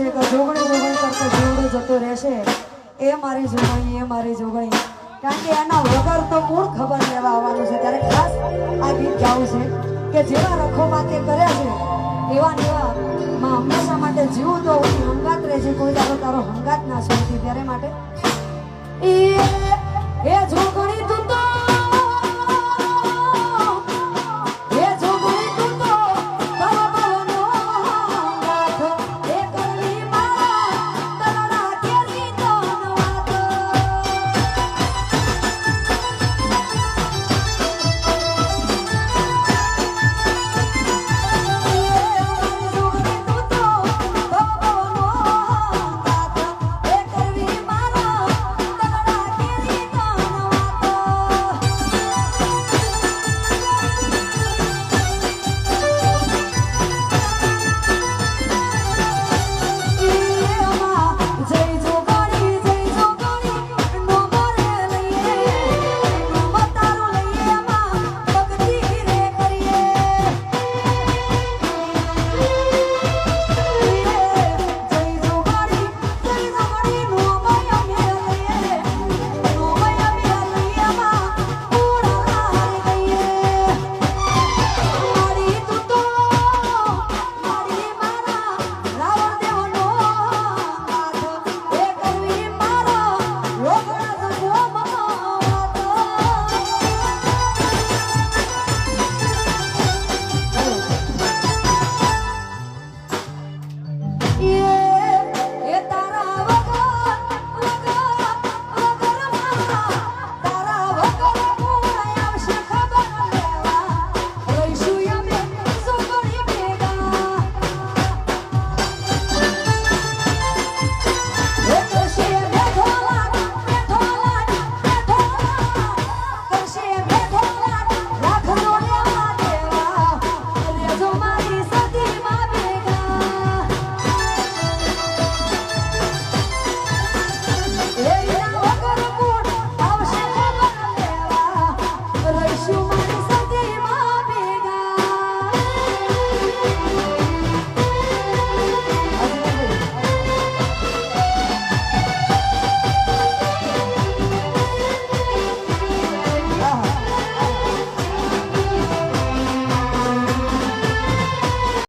રહેશે તો જોગણી જોગણી કરતો જીવડો જતો રહેશે. એ મારી જોગણી, એ મારી જોગણી. કારણ કે એના વગર તો મૂળ ખબર લેવા આવવાનું છે. ત્યારે ખાસ આ ગીત ગાવું છે કે જેવા રખોમાં તે કર્યા છે, એવા એવા માં હંમેશા માટે જીવું તો હું હંગાત રહેશે કોઈ તારો તારો હંગાત ના છોડતી, ત્યારે માટે. એ જોગણી તું તો